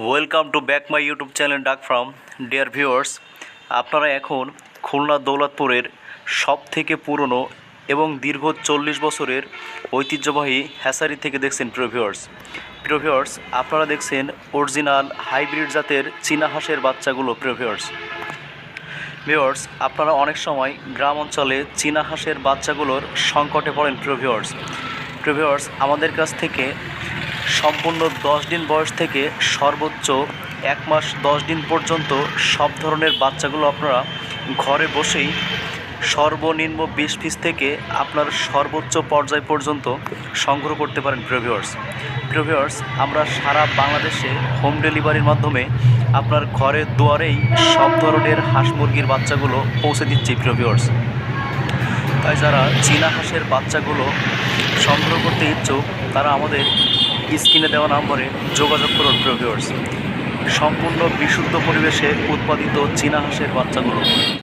Welcome to back my YouTube channel ডাক from dear viewers আপনারা এখন খুলনা দৌলতপুরের সব থেকে পুরনো এবং দীর্ঘ চল্লিশ বছরের ঐতিহ্যবাহী হ্যাসারি থেকে দেখছেন প্রিয় ভিউয়ার্স আপনারা দেখছেন অরিজিনাল হাইব্রিড জাতের চীনা হাঁসের বাচ্চাগুলো, প্রিয় ভিউয়ার্স ভিউয়ার্স আপনারা অনেক সময় গ্রাম অঞ্চলে চীনা হাঁসের বাচ্চাগুলোর সংকটে পড়েন, প্রিয় ভিউয়ার্স আমাদের কাছ থেকে সম্পূর্ণ দশ দিন বয়স থেকে সর্বোচ্চ এক মাস দশ দিন পর্যন্ত সব ধরনের বাচ্চাগুলো আপনারা ঘরে বসেই সর্বনিম্ন বিশ পিস থেকে আপনার সর্বোচ্চ পর্যায় পর্যন্ত সংগ্রহ করতে পারেন প্রিয় ভিউয়ার্স আমরা সারা বাংলাদেশে হোম ডেলিভারির মাধ্যমে আপনার ঘরের দুয়ারেই সব ধরনের হাঁস মুরগির বাচ্চাগুলো পৌঁছে দিচ্ছি প্রিয় ভিউয়ার্স তাই যারা চীনা হাঁসের বাচ্চাগুলো সংগ্রহ করতে ইচ্ছুক, তারা আমাদের স্ক্রিনে দেওয়া নম্বরে যোগাযোগ করুন প্রভিওর্স সম্পূর্ণ বিশুদ্ধ পরিবেশে উৎপাদিত চীনা হাঁসের বাচ্চাগুলো।